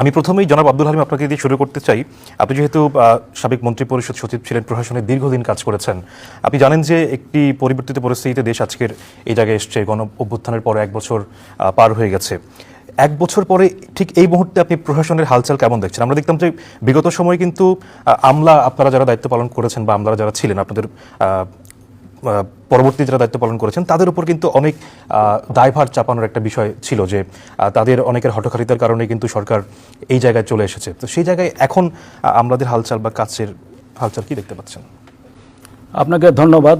আমি প্রথমেই জনাব আব্দুল হালিম আপনাকে দিয়ে শুরু করতে চাই। আপনি যেহেতু সাবেক মন্ত্রী পরিষদ সচিব ছিলেন, প্রশাসনে দীর্ঘদিন কাজ করেছেন। আপনি জানেন যে একটি পরিবর্তিত পরিস্থিতিতে দেশ আজকের এই জায়গায় এসছে, গণ অভ্যুত্থানের পরে এক বছর পার হয়ে গেছে। এক বছর পরে ঠিক এই মুহূর্তে আপনি প্রশাসনের হালচাল কেমন দেখছেন? আমরা দেখতাম যে বিগত সময়ে কিন্তু আমলা আপনারা যারা দায়িত্ব পালন করেছেন বা আমলারা যারা ছিলেন, আপনাদের পরবর্তী যারা দায়িত্ব পালন করেছেন, তাদের উপর কিন্তু অনেক দায়ভার চাপানোর একটা বিষয় ছিল যে তাদের অনেকের হটকারিতার কারণে কিন্তু সরকার এই জায়গায় চলে এসেছে। তো সেই জায়গায় এখন আমাদের হালচাল বা কাছের হালচাল কি দেখতে পাচ্ছেন? আপনাকে ধন্যবাদ।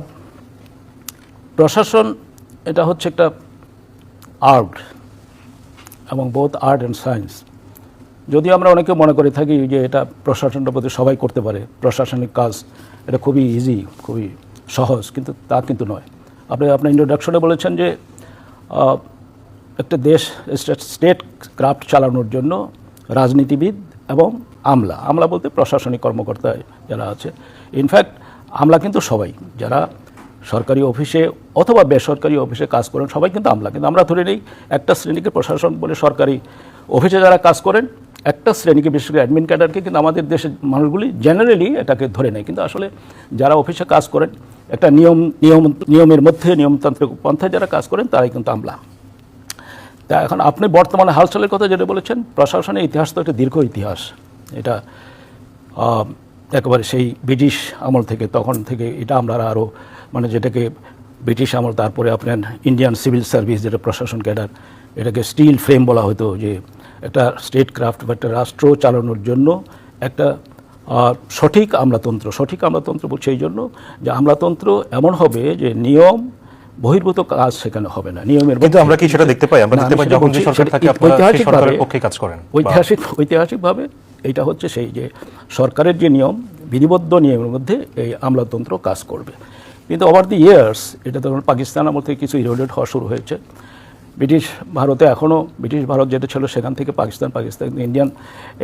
প্রশাসন, এটা হচ্ছে একটা আর্ট এবং বোথ আর্ট অ্যান্ড সায়েন্স যদি আমরা অনেকে মনে করে থাকি যে এটা প্রশাসনটার প্রতি সবাই করতে পারে, প্রশাসনিক কাজ, এটা খুবই ইজি খুবই সহজ, কিন্তু তা কিন্তু নয়। আপনি আপনার ইন্ট্রোডাকশনে বলেছেন যে একটা দেশ স্টেট ক্রাফট চালানোর জন্য রাজনীতিবিদ এবং আমলা আমলা বলতে প্রশাসনিক কর্মকর্তা যারা আছে। ইনফ্যাক্ট আমলা কিন্তু সবাই, যারা সরকারি অফিসে অথবা বেসরকারি অফিসে কাজ করেন, সবাই কিন্তু আমলা। কিন্তু আমরা ধরে নেই, একটা শ্রেণীকে প্রশাসন বলে সরকারি অফিসে যারা কাজ করেন একটা শ্রেণীকে, বিশেষ করে অ্যাডমিন ক্যাডারকে কিন্তু আমাদের দেশের মানুষগুলি জেনারেলি এটাকে ধরে নেয়। কিন্তু আসলে যারা অফিসে কাজ করেন, একটা নিয়ম নিয়ম, নিয়মের মধ্যে, নিয়মতান্ত্রিক পন্থায় যারা কাজ করেন, তারাই কিন্তু আমলা। তা এখন আপনি বর্তমানে হালচালের কথা যেটা বলেছেন, প্রশাসনের ইতিহাস তো একটা দীর্ঘ ইতিহাস। এটা একেবারে সেই ব্রিটিশ আমল থেকে, তখন থেকে এটা আমরা আরও মানে যেটাকে ব্রিটিশ আমল, তারপরে আপনার ইন্ডিয়ান সিভিল সার্ভিস যেটা প্রশাসন ক্যাডার এটাকে স্টিল ফ্রেম বলা হতো যে একটা স্টেট ক্রাফট বা একটা রাষ্ট্র চালানোর জন্য একটা সঠিক আমলাতন্ত্র। সঠিক আমলাতন্ত্র বলছে এই জন্য যে আমলাতন্ত্র এমন হবে যে নিয়ম বহির্ভূত কাজ সেখানে হবে না। নিয়মের কিন্তু আমরা কি সেটা দেখতে পাই? আমরা দেখতে পাই যখন যে সরকার থাকে আপনারা সেই সরকারের পক্ষে কাজ করেন ঐতিহাসিক ঐতিহাসিকভাবে এটা হচ্ছে সেই যে সরকারের যে নিয়ম বিধিবদ্ধ নিয়মের মধ্যে এই আমলাতন্ত্র কাজ করবে। কিন্তু ওভার দি ইয়ার্স এটা ধরুন পাকিস্তান আমল থেকে কিছু ইরোডেড হওয়া শুরু হয়েছে। ব্রিটিশ ভারতে এখনও ব্রিটিশ ভারত যেটা ছিল সেখান থেকে পাকিস্তান পাকিস্তান, ইন্ডিয়ান,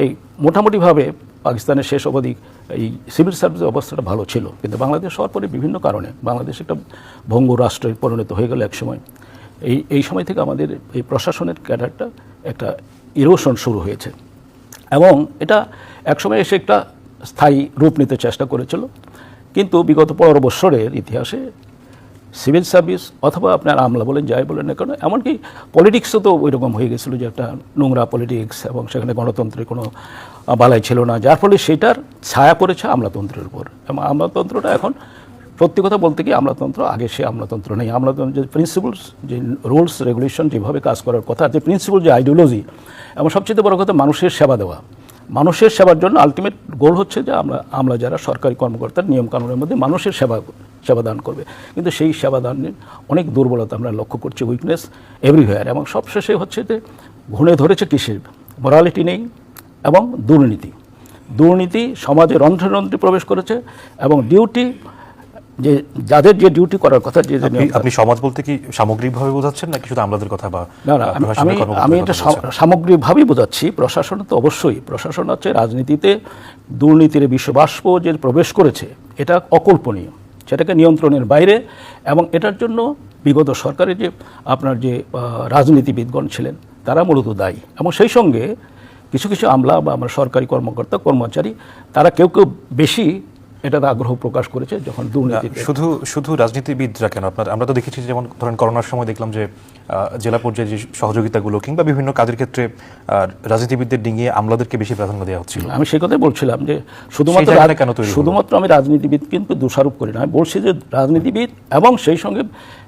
এই মোটামুটিভাবে পাকিস্তানের শেষ অবধি এই সিভিল সার্ভিসের অবস্থাটা ভালো ছিল। কিন্তু বাংলাদেশ হওয়ার পরে বিভিন্ন কারণে বাংলাদেশ একটা ভঙ্গ রাষ্ট্রে পরিণত হয়ে গেল একসময়। এই এই সময় থেকে আমাদের এই প্রশাসনের ক্যাডারটা একটা ইরোশন শুরু হয়েছে। এবং এটা একসময় এসে একটা স্থায়ী রূপ নিতে চেষ্টা করেছিল। কিন্তু বিগত পনেরো বৎসরের ইতিহাসে সিভিল সার্ভিস অথবা আপনার আমলা বলেন, যাই বলেন না কেন, এমনকি পলিটিক্সও তো ওই রকম হয়ে গেছিল যে একটা নোংরা পলিটিক্স এবং সেখানে গণতন্ত্রের কোনো বালাই ছিল না। যার ফলে সেটার ছায়া পড়েছে আমলাতন্ত্রের উপর। এবং আমলাতন্ত্রটা এখন সত্যি কথা বলতে কি, আমলাতন্ত্র আগে সে আমলাতন্ত্র নেই। আমলাতন্ত্র যে প্রিন্সিপালস যে রুলস রেগুলেশন যেভাবে কাজ করার কথা, যে প্রিন্সিপাল যে আইডিওলজি এবং সবচেয়ে বড় কথা মানুষের সেবা দেওয়া। মানুষের সেবার জন্য আলটিমেট গোল হচ্ছে যে আমরা আমরা যারা সরকারি কর্মকর্তার নিয়মকানুনের মধ্যে মানুষের সেবা সেবাদান করবে। কিন্তু সেই সেবাদানের অনেক দুর্বলতা আমরা লক্ষ্য করছি উইকনেস এভরিহোয়ার এবং সবশেষে হচ্ছে যে ঘুণে ধরেছে কিসের? মরালিটি নেই এবং দুর্নীতি। দুর্নীতি সমাজে রন্ধ্রে রন্ধ্রে প্রবেশ করেছে এবং ডিউটি যে যাদের যে ডিউটি করার কথা যে আপনি সমাজ বলতে কি সামগ্রিকভাবে বোঝাচ্ছেন নাকি শুধু আমলাদের কথা বা না না আমি- আমি এটা সামগ্রিকভাবেই বোঝাচ্ছি প্রশাসন তো অবশ্যই। প্রশাসন হচ্ছে রাজনীতিতে দুর্নীতির বিশ্ববাষ্প যে প্রবেশ করেছে এটা অকল্পনীয়। সেটাকে নিয়ন্ত্রণের বাইরে এবং এটার জন্য বিগত সরকারের যে আপনার যে রাজনীতিবিদগণ ছিলেন, তারা মূলত দায়ী। এবং সেই সঙ্গে কিছু কিছু আমলা বা আমরা সরকারি কর্মকর্তা, কর্মচারী, তারা কেউ কেউ বেশি এটাতে আগ্রহ প্রকাশ করেছে যখন দুর্নীতিতে শুধু শুধু রাজনীতিবিদরা কেন? আপনার আমরা তো দেখেছি যেমন ধরেন করোনার সময় দেখলাম যে জেলা পর্যায়ে যে সহযোগিতাগুলো কিংবা বিভিন্ন কাজের ক্ষেত্রে রাজনীতিবিদদের ডিঙিয়ে আমলাদেরকে বেশি প্রাধান্য দেওয়া হচ্ছিল। আমি সেই কথাই বলছিলাম যে শুধুমাত্র কেন তৈরি শুধুমাত্র আমি রাজনীতিবিদ কিন্তু দোষারোপ করি না। আমি বলছি যে রাজনীতিবিদ এবং সেই সঙ্গে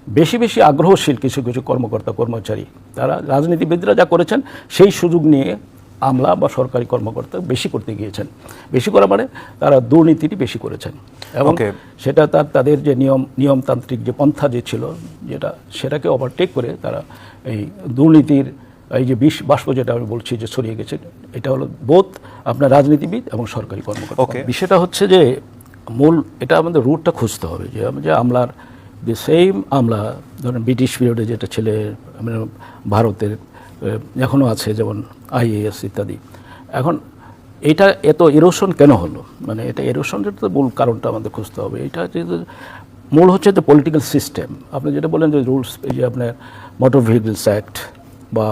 বেশি বেশি আগ্রহশীল কিছু কিছু কর্মকর্তা কর্মচারী তারা রাজনীতিবিদরা যা করেছেন সেই সুযোগ নিয়ে আমলা বা সরকারি কর্মকর্তা বেশি করতে গিয়েছেন। বেশি করা মানে তারা দুর্নীতিটি বেশি করেছেন। এবং সেটা তার তাদের যে নিয়ম নিয়মতান্ত্রিক যে পন্থা যে ছিল যেটা সেটাকে ওভারটেক করে তারা এই দুর্নীতির এই যে বিষ বাষ্প যেটা আমি বলছি যে ছড়িয়ে গেছে এটা হলো বোধ আপনার রাজনীতিবিদ এবং সরকারি কর্মকর্তা. বিষয়টা হচ্ছে যে মূল এটা আমাদের রুটটা খুঁজতে হবে যে যে আমলার দি সেম আমলা ধরেন ব্রিটিশ পিরিয়ডে যেটা ছেলে মানে ভারতের এখনও আছে যেমন আইএএস ইত্যাদি। এখন এটা এত ইরোশন কেন হলো? মানে এটা ইরোশনের তো মূল কারণটা আমাদের খুঁজতে হবে। এটা যেহেতু মূল হচ্ছে যে পলিটিক্যাল সিস্টেম আপনি যেটা বলেন যে রুলস এই যে আপনার মোটর ভেহিকলস অ্যাক্ট বা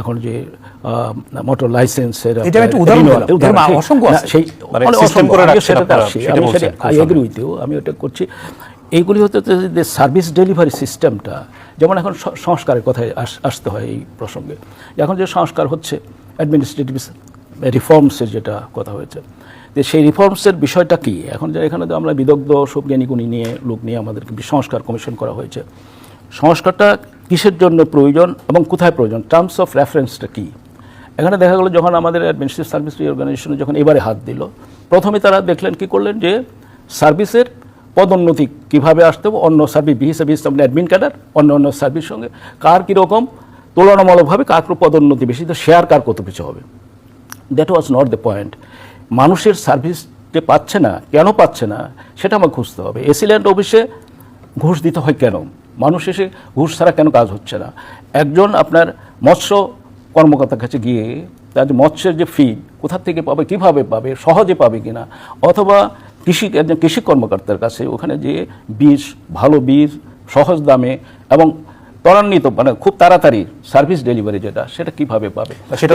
এখন যে মোটর লাইসেন্সের। সেই মানে আমি। সেটা আমি ওটা করছি। এইগুলি হতে যে সার্ভিস ডেলিভারি সিস্টেমটা, যেমন এখন সংস্কারের কথায় আস- আসতে হয় এই প্রসঙ্গে। এখন যে সংস্কার হচ্ছে অ্যাডমিনিস্ট্রেটিভ রিফর্মসের যেটা কথা হয়েছে, যে সেই রিফর্মসের বিষয়টা কি? এখন যে এখানে তো আমরা বিদগ্ধ সব জ্ঞানীগুণী নিয়ে, লোক নিয়ে আমাদেরকে সংস্কার কমিশন করা হয়েছে, সংস্কারটা কিসের জন্য প্রয়োজন এবং কোথায় প্রয়োজন? টার্মস অফ রেফারেন্সটা কী? এখানে দেখা গেলো যখন আমাদের অ্যাডমিনিস্ট্রেটিভ সার্ভিস অর্গানাইজেশনে যখন এবারে হাত দিল, প্রথমে তারা দেখলেন কি করলেন যে সার্ভিসের পদোন্নতি কীভাবে আসতে হবে? অন্য সার্ভিস বি হিসেবে মানে অ্যাডমিন ক্যাডার অন্য অন্য সার্ভিস সঙ্গে। কার কীরকম? তুলনামূলকভাবে কার পদোন্নতি বেশি? তো শেয়ার কার কত কিছু হবে? That was not the point মানুষের সার্ভিস যে পাচ্ছে না, কেন পাচ্ছে না, সেটা আমাকে খুঁজতে হবে। এসিল্যান্ড অফিসে ঘুষ দিতে হয় কেন? মানুষ এসে ঘুষ ছাড়া কেন কাজ হচ্ছে না? একজন আপনার মৎস্য কর্মকর্তার কাছে গিয়ে তার মৎস্যের যে ফি কোথা থেকে পাবে, কীভাবে পাবে, সহজে পাবে কিনা? অথবা কৃষি একজন কৃষি কর্মকর্তার কাছে ওখানে যে বীজ ভালো বীজ সহজ দামে এবং ত্বরান্বিত মানে খুব তাড়াতাড়ি সার্ভিস ডেলিভারি যেটা সেটা কীভাবে পাবে? সেটা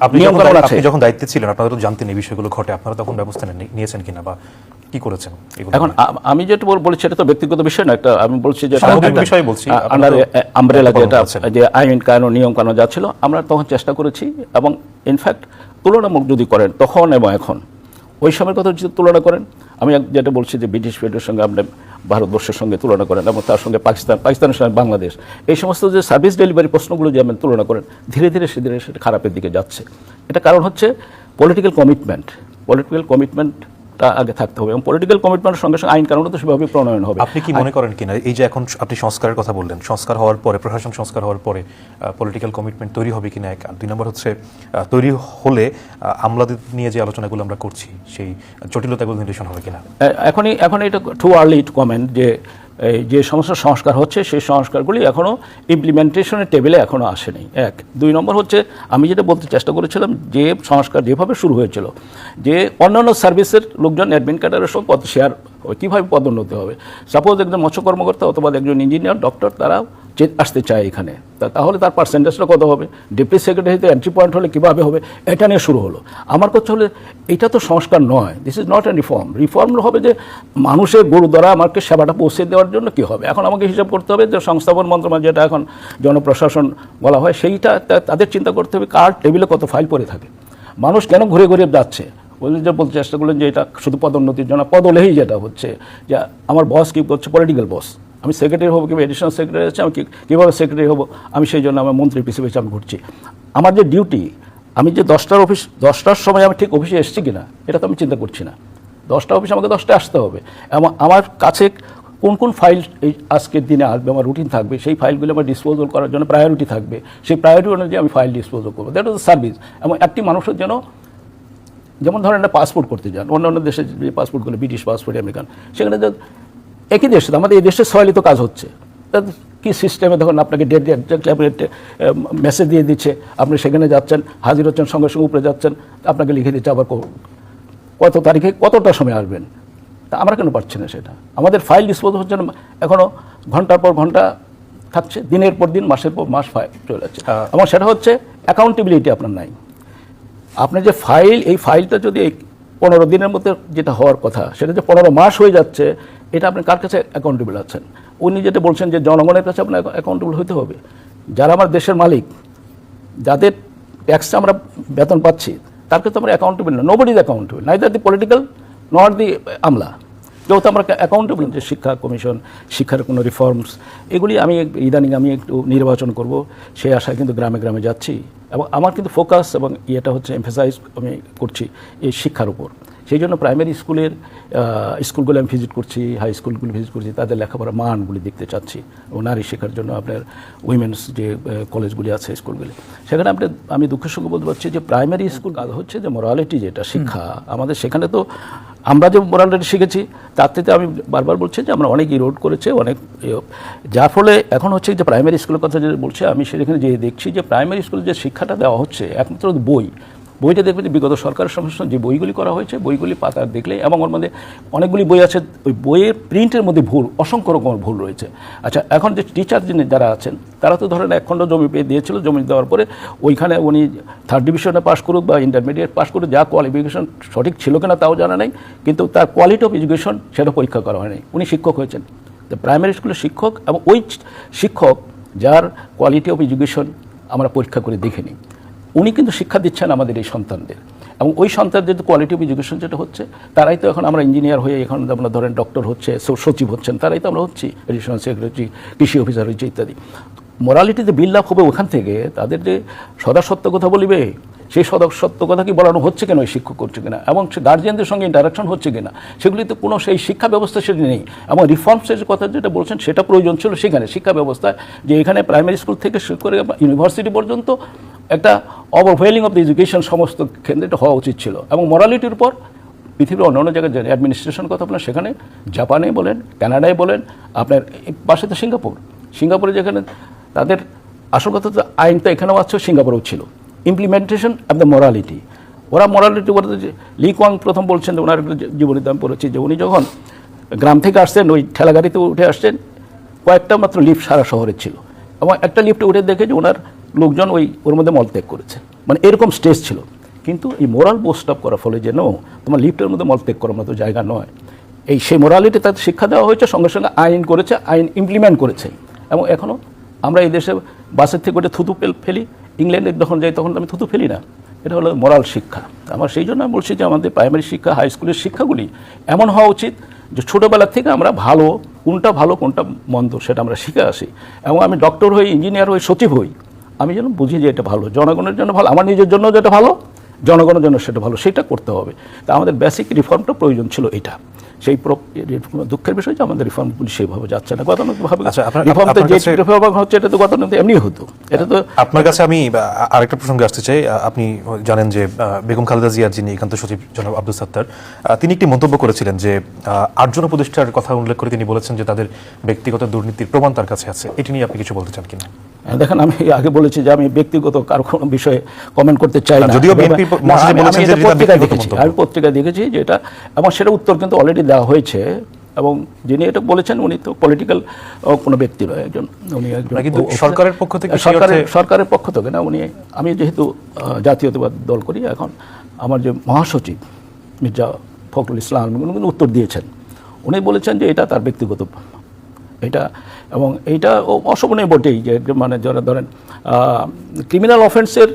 আপনি যখন দায়িত্ব- ছিলেন আপনারা তো জানতেন এই বিষয়গুলো ঘটে আপনারা তখন ব্যবস্থা নিয়েছেন কিনা বা কি করেছেন এখন আমি যেটা বলছি এটা তো ব্যক্তিগত বিষয় না একটা আমি বলছি যে বিষয় বলছি। আন্ডার আমব্রেলা যেটা যে আইন কানুন নিয়ম কানুন যা ছিল আমরা তখন চেষ্টা করেছি এবং ইনফ্যাক্ট তুলনামূলক যদি করেন তখন এবং এখন ওই সময়ের কথা যদি তুলনা করেন, আমি যেটা বলছি যে ব্রিটিশ পিরিয়ডের সঙ্গে আপনি ভারতবর্ষের সঙ্গে তুলনা করেন, এবং তার সঙ্গে পাকিস্তান পাকিস্তানের সঙ্গে বাংলাদেশ। এই সমস্ত যে সার্ভিস ডেলিভারি প্রশ্নগুলো যে আপনি তুলনা করেন, ধীরে ধীরে সে ধীরে সেটা খারাপের দিকে যাচ্ছে। এটা কারণ হচ্ছে পলিটিক্যাল কমিটমেন্ট পলিটিক্যাল কমিটমেন্টটা আগে থাকতে হবে। এবং পলিটিক্যাল কমিটমেন্টের সঙ্গে সঙ্গে আইন কানুনও তো সেভাবে প্রণয়ন হবে। আপনি কি মনে করেন কিনা? এই যে এখন আপনি সংস্কারের কথা বললেন সংস্কার হওয়ার পরে প্রশাসন সংস্কার হওয়ার পরে পলিটিক্যাল কমিটমেন্ট তৈরি হবে কিনা এক? দুই নম্বর হচ্ছে তৈরি হলে আমলাদের নিয়ে যে আলোচনাগুলো আমরা করছি সেই জটিলতাগুলো নিরসন হবে কিনা? এখনই এখন এটা টু আর্লি টু কমেন্ট যে এই যে সমস্ত সংস্কার হচ্ছে, সেই সংস্কারগুলি এখনও ইমপ্লিমেন্টেশনের টেবিলে এখনও আসেনি। এক। দুই নম্বর হচ্ছে, আমি যেটা বলতে চেষ্টা করেছিলাম, যে সংস্কার যেভাবে শুরু হয়েছিল, যে অন্যান্য সার্ভিসের লোকজন অ্যাডমিন ক্যাডারের সঙ্গে পদ শেয়ার কীভাবে পদোন্নতি হবে? সাপোজ একজন মৎস্য কর্মকর্তা অথবা একজন ইঞ্জিনিয়ার ডক্টর তারা আসতে চায় এখানে তাহলে তার পার্সেন্টেজটা কত হবে? ডেপুটি সেক্রেটারিতে এন্ট্রি পয়েন্ট হলে কীভাবে হবে? এটা নিয়ে শুরু হলো। আমার কথা হলে, এটা তো সংস্কার নয় this is not a reform reform হবে যে মানুষের গরু দ্বারা আমাকে সেবাটা পৌঁছে দেওয়ার জন্য কি হবে? এখন আমাকে হিসাব করতে হবে যে সংস্থাপন মন্ত্রণালয় যেটা এখন জনপ্রশাসন বলা হয়, সেইটা তাদের চিন্তা করতে হবে কার টেবিলে কত ফাইল পড়ে থাকে। মানুষ কেন ঘুরে ঘুরে যাচ্ছে? ওই যে, বলতে চেষ্টা করলেন যে এটা শুধু পদোন্নতির জন্য, পদলেই যেটা হচ্ছে। যে, আমার বস কি করছে? পলিটিক্যাল বস আমি সেক্রেটারি হব, কিংবা এডিশনাল সেক্রেটারি আছে, আমি কীভাবে সেক্রেটারি হব? আমি সেই জন্য আমার মন্ত্রী পিছিয়ে পিছিয়ে আমি ঘুরছি। আমার যে ডিউটি আমি যে দশটার অফিস দশটার সময় আমি ঠিক অফিসে এসেছি কিনা, এটা তো আমি চিন্তা করছি না। দশটা অফিসে আমাকে দশটায় আসতে হবে। এবং আমার কাছে কোন কোন ফাইল এই আজকের দিনে আসবে, আমার রুটিন থাকবে, সেই ফাইলগুলো আমার ডিসপোজাল করার জন্য প্রায়োরিটি থাকবে। সেই প্রায়োরিটি অনুযায়ী আমি ফাইল ডিসপোজাল করব। দ্যাট ইজ সার্ভিস এবং একটি মানুষের যেন, যেমন ধরেন পাসপোর্ট করতে যান অন্য অন্য দেশে যে পাসপোর্টগুলো ব্রিটিশ পাসপোর্ট আমেরিকান সেখানে একই দেশে আমাদের এই দেশে সয়লিত কাজ হচ্ছে। কি সিস্টেমে তখন আপনাকে ডেট ডেট মেসেজ দিয়ে দিচ্ছে আপনি সেখানে যাচ্ছেন হাজির হচ্ছেন সঙ্গে সঙ্গে উপরে যাচ্ছেন আপনাকে লিখে দিচ্ছে আবার কত তারিখে কতটা সময় আসবেন? তা আমরা কেন পারছি না সেটা? আমাদের ফাইল ডিসপোজ হচ্ছে না এখনও ঘণ্টার পর ঘণ্টা থাকছে দিনের পর দিন মাসের পর মাস ফাইল চলে যাচ্ছে। আমার সেটা হচ্ছে অ্যাকাউন্টেবিলিটি আপনার নাই। আপনার যে ফাইল এই ফাইলটা যদি পনেরো দিনের মধ্যে যেটা হওয়ার কথা, সেটা যে পনেরো মাস হয়ে যাচ্ছে, এটা আপনি কার কাছে অ্যাকাউন্টেবল আছেন? উনি যেটা বলছেন যে জনগণের কাছে আপনার অ্যাকাউন্টেবল হতে হবে। যারা আমার দেশের মালিক, যাদের ট্যাক্সটা আমরা বেতন পাচ্ছি, তার কাছে আমরা অ্যাকাউন্টেবল না। Nobody is accountable neither the political not the আমলা। কেউ তো আমরা অ্যাকাউন্টেবল যে শিক্ষা কমিশন শিক্ষার কোনো রিফর্মস এগুলি আমি ইদানিং আমি একটু নির্বাচন করব সেই আশায় কিন্তু গ্রামে গ্রামে যাচ্ছি। এবং আমার কিন্তু ফোকাস এবং ইয়েটা হচ্ছে এমফেসাইজ আমি করছি এই শিক্ষার উপর। সেই জন্য প্রাইমারি স্কুলের স্কুলগুলো আমি ভিজিট করছি হাই স্কুলগুলো ভিজিট করছি তাদের লেখাপড়ার মানগুলি দেখতে চাচ্ছি এবং নারী শেখার জন্য আপনার উইমেন্স যে কলেজগুলি আছে স্কুলগুলি। সেখানে আপনি আমি দুঃখের সঙ্গে বলতে পারছি যে প্রাইমারি স্কুল কাজ হচ্ছে যে মোরালিটি যেটা শিক্ষা। আমাদের সেখানে তো আমরা যে মোরালিটি শিখেছি তার থেকে আমি বারবার বলছি যে আমরা অনেক ইরোড করেছে অনেক ইয়ে, যার ফলে এখন হচ্ছে যে প্রাইমারি স্কুলের কথা যে বলছে আমি সেখানে যে দেখছি যে প্রাইমারি স্কুলে যে শিক্ষাটা দেওয়া হচ্ছে একমাত্র বই। বইটা দেখবেন, বিগত সরকারের সমস্ত যে বইগুলি করা হয়েছে, বইগুলি পাতা দেখলে এবং ওর মধ্যে অনেকগুলি বই আছে, ওই বইয়ের প্রিন্টের মধ্যে ভুল, অসংখ্য রকমের ভুল রয়েছে। আচ্ছা এখন যে টিচার যিনি যারা আছেন, তারা তো ধরেন এক খণ্ড জমি পেয়ে দিয়েছিল, জমি দেওয়ার পরে ওইখানে উনি থার্ড ডিভিশনে পাস করুক বা ইন্টারমিডিয়েট পাস করুক, যা কোয়ালিফিকেশন সঠিক ছিল কিনা তাও জানা নেই, কিন্তু তার কোয়ালিটি অফ এডুকেশন সেটা পরীক্ষা করা হয়নি। উনি শিক্ষক হয়েছেন। তো প্রাইমারি স্কুলের শিক্ষক এবং ওই শিক্ষক, যার কোয়ালিটি অফ এডুকেশন আমরা পরীক্ষা করে দেখিনি। উনি কিন্তু শিক্ষা দিচ্ছেন আমাদের এই সন্তানদের। এবং ওই সন্তানদের কোয়ালিটি অফ এডুকেশন যেটা হচ্ছে, তারাই তো এখন আমরা ইঞ্জিনিয়ার হয়ে এখন আমরা ধরেন ডক্টর হচ্ছে সচিব হচ্ছেন, তারাই তো আমরা হচ্ছি এডিশনাল সেক্রেটারি কৃষি অফিসার হচ্ছে ইত্যাদি। মোরালিটিতে বিল্ড হবে ওখান থেকে, তাদের যে সদা সত্য কথা বলিবে সেই সদা সত্য কথা কি বলানো হচ্ছে কেন? ওই শিক্ষক করছে কিনা? এবং সে গার্জিয়ানদের সঙ্গে ইন্টারাকশন হচ্ছে কিনা? সেগুলিতে কোনো সেই শিক্ষা ব্যবস্থা সেটা নেই। এবং রিফর্মসের কথা যেটা বলছেন, সেটা প্রয়োজন ছিল সেখানে। শিক্ষা ব্যবস্থায় যে এখানে প্রাইমারি স্কুল থেকে শুরু করে ইউনিভার্সিটি পর্যন্ত একটা ওভারওয়েলিং অফ দ্য এডুকেশন সমস্ত কেন্দ্রে এটা হওয়া উচিত ছিল। এবং মরালিটির উপর পৃথিবীর অন্য অন্য জায়গায় অ্যাডমিনিস্ট্রেশন কথা বলেন, সেখানে জাপানে বলেন কানাডায় বলেন, আপনার পাশে তো সিঙ্গাপুর সিঙ্গাপুরে যেখানে তাদের আসল কথা তো আইন তো এখানেও আছে সিঙ্গাপুরেও ছিল। ইমপ্লিমেন্টেশন অফ দ্য মরালিটি ওরা মরালিটি বলতে যে লি কোয়াং প্রথম বলছেন ওনার জীবনীতে আমি পড়েছি, যে উনি যখন গ্রাম থেকে আসছেন, ওই ঠেলাগাড়িতে উঠে আসছেন, কয়েকটা মাত্র লিফট সারা শহরে ছিল। এবং একটা লিফটে উঠে দেখে যে ওনার লোকজন ওই, ওর মধ্যে মলত্যাগ করেছে। মানে এরকম স্টেজ ছিল। কিন্তু এই মোরাল পোস্ট আপ করার ফলে যে নো তোমার লিফটের মধ্যে মলত্যাগ করার মতো জায়গা নয়। এই সেই মোরালিটি তাদের শিক্ষা দেওয়া হয়েছে, সঙ্গে সঙ্গে আইন করেছে, আইন ইমপ্লিমেন্ট করেছে। এবং এখনও আমরা এই দেশে বাসের থেকে ওটা থুতু ফেলি ইংল্যান্ডে যখন যাই, তখন আমি থুতু ফেলি না। এটা হলো মোরাল শিক্ষা। আমার সেই জন্য আমি বলছি যে আমাদের প্রাইমারি শিক্ষা হাই স্কুলের শিক্ষাগুলি এমন হওয়া উচিত যে ছোটোবেলা থেকে আমরা ভালো, কোনটা ভালো, কোনটা মন্দ সেটা আমরা শিখে আসি। এবং আমি ডক্টর হই ইঞ্জিনিয়ার হই, সচিব হই। আমি যেন বুঝি যে এটা ভালো, জনগণের জন্য ভালো, আমার নিজের জন্য যেটা ভালো, জনগণের জন্য সেটা ভালো, সেটা করতে হবে। তা আমাদের বেসিক রিফর্মটা প্রয়োজন ছিল এটা সেই দুঃখের বিষয় যে আমাদের রিফর্মগুলি সেভাবে যাচ্ছে না গতানুগতিকভাবে আচ্ছা, রিফর্ম যে রিফর্ম হচ্ছে এটা তো গতানুগতিক এমনি হতো। এটা তো আপনার কাছে আমি আরেকটা প্রসঙ্গে আসতে চাই। আপনি জানেন যে বেগম খালেদা জিয়ার যিনি একান্ত সচিব জনাব আব্দুল সাত্তার তিনি একটি মন্তব্য করেছিলেন যে আহ, আটজন উপদেষ্টার কথা উল্লেখ করে তিনি বলেছেন যে তাদের ব্যক্তিগত দুর্নীতির প্রমাণ তার কাছে আছে। এটি নিয়ে আপনি কিছু বলতে চান কিনা? দেখেন আমি আগে বলেছি যে আমি ব্যক্তিগত কারও কোনো বিষয়ে কমেন্ট করতে চাই না, যদিও পত্রিকায় দেখেছি। আমি পত্রিকায় দেখেছি যে এটা এবং সেটা উত্তর কিন্তু অলরেডি দেওয়া হয়েছে এবং যিনি এটা বলেছেন উনি তো পলিটিক্যাল কোনো ব্যক্তি নয় একজন উনি একজন কিন্তু সরকারের পক্ষ থেকে সরকারের সরকারের পক্ষ থেকে না উনি আমি যেহেতু জাতীয়তাবাদ দল করি এখন আমার যে মহাসচিব মির্জা ফখরুল ইসলাম উনি কিন্তু উত্তর দিয়েছেন উনি বলেছেন যে এটা তার ব্যক্তিগত এটা এবং এইটা অশোভনীয় বটেই যে মানে যারা ধরেন ক্রিমিনাল অফেন্সের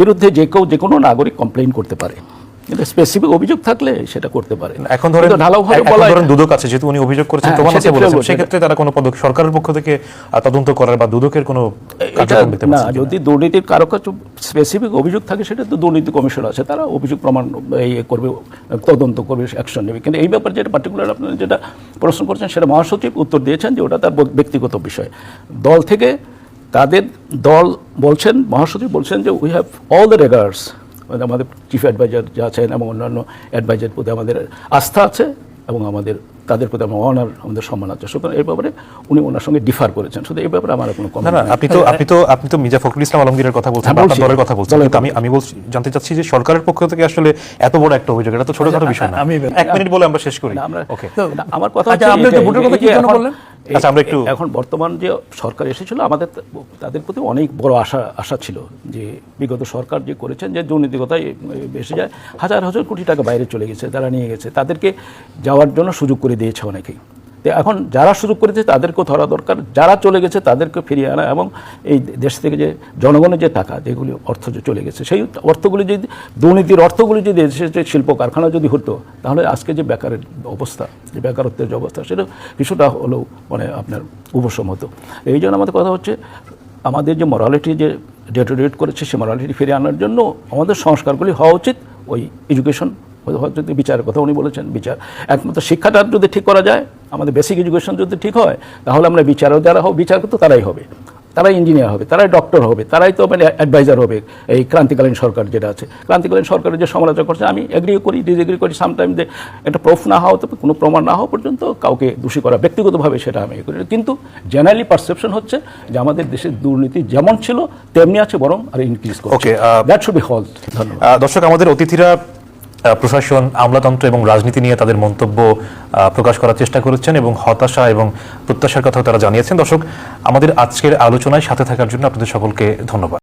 বিরুদ্ধে যে কেউ যে কোনো নাগরিক কমপ্লেন করতে পারে। কিন্তু স্পেসিফিক অভিযোগ থাকলে সেটা করতে পারে এখন ধরেন ঢালাওভাবে বলা ধরেন দুদক আছে যেহেতু উনি অভিযোগ করেছেন হ্যাঁ, বলেছেন। সেক্ষেত্রে তারা কোনো পদক্ষেপ সরকারের পক্ষ থেকে তদন্ত করার বা দুদকের কোনো না যদি দুর্নীতির কারও কাছে স্পেসিফিক অভিযোগ থাকে সেটা তো দুর্নীতি কমিশন আছে। তারা অভিযোগ প্রমাণ এই করবে তদন্ত করবে অ্যাকশন নেবে। কিন্তু এই ব্যাপারে যেটা পার্টিকুলার আপনারা যেটা প্রশ্ন করছেন সেটা মহাসচিব উত্তর দিয়েছেন যে ওটা তার ব্যক্তিগত বিষয়। দল থেকে তাদের দল বলছেন মহাসচিব বলছেন যে we have all the regards আমাদের চিফ অ্যাডভাইজার যা আছেন এবং অন্যান্য অ্যাডভাইজার প্রতি আমাদের আস্থা আছে এবং আমাদের তাদের প্রতি আমার অনার আমাদের সম্মান আছে। সুতরাং এই ব্যাপারে উনি ওনার সঙ্গে ডিফার করেছেন। শুধু এই ব্যাপারে আমার কোনো না আপনি তো আপনি তো আপনি তো মির্জা ফখরুল ইসলাম আলমগীরের কথা বলছেন হ্যাঁ, আপনার দলের কথা বলছেন। কিন্তু আমি আমি বলছি জানতে চাচ্ছি যে সরকারের পক্ষ থেকে আসলে এত বড় একটা অভিযোগ এটা তো ছোটখাটো বিষয় না। আমি এক মিনিট বলে আমরা শেষ করি। না, আমরা ওকে আমার কথা আচ্ছা, আপনি ভোটের কথা কি বললেন? আচ্ছা, আমরা একটু- এখন বর্তমান যে সরকার এসেছিল আমাদের তাদের প্রতি অনেক বড় আশা আশা ছিল যে বিগত সরকার যে করেছেন যে দুর্নীতিকতায় এসে যায় হাজার হাজার কোটি টাকা বাইরে চলে গেছে তারা নিয়ে গেছে। তাদেরকে যাওয়ার জন্য সুযোগ করে দিয়েছে অনেকেই। তো এখন যারা সুযোগ করেছে তাদেরকেও ধরা দরকার, যারা চলে গেছে তাদেরকে ফিরিয়ে আনা এবং এই দেশ থেকে যে জনগণের যে টাকা, যেগুলি অর্থ যে চলে গেছে, সেই অর্থগুলি যদি, দুর্নীতির অর্থগুলি যদি দেশের যে শিল্প কারখানা যদি হতো, তাহলে আজকে যে বেকারের অবস্থা, যে বেকারত্বের যে অবস্থা, সেটা কিছুটা হলেও মানে আপনার উপশম হতো। এই জন্য আমাদের কথা হচ্ছে, আমাদের যে মরালিটি যে ডেটোরেট করেছে, সে মরালিটি ফিরিয়ে আনার জন্য আমাদের সংস্কারগুলি হওয়া উচিত, ওই এডুকেশন যদি বিচারের কথা উনি বলেছেন বিচার। একমাত্র শিক্ষাটা যদি ঠিক করা যায় আমাদের বেসিক এডুকেশন যদি ঠিক হয় তাহলে আমরা বিচারও যারা হোক বিচার তো তারাই হবে। তারাই ইঞ্জিনিয়ার হবে তারাই ডক্টর হবে তারাই তো মানে অ্যাডভাইজার হবে এই ক্রান্তিকালীন সরকার যেটা আছে। ক্রান্তিকালীন সরকারের যে সমালোচনা করছে আমি এগ্রি করি ডিসএগ্রি করি সামটাইম যে একটা প্রুফ না হওয়া তো কোনো প্রমাণ না হওয়া পর্যন্ত কাউকে দোষী করা ব্যক্তিগতভাবে সেটা আমি করি কিন্তু জেনারেলি পারসেপশন হচ্ছে যে আমাদের দেশের দুর্নীতি যেমন ছিল তেমনি আছে বরং আর ইনক্রিজ করছে। দ্যাট শুড বি হল ধন্যবাদ। দর্শক আমাদের অতিথিরা প্রশাসন, আমলাতন্ত্র এবং রাজনীতি নিয়ে তাদের মন্তব্য প্রকাশ করার চেষ্টা করেছেন এবং হতাশা এবং প্রত্যাশার কথাও তারা জানিয়েছেন। দর্শক, আমাদের আজকের আলোচনায় সাথে থাকার জন্য আপনাদের সকলকে ধন্যবাদ।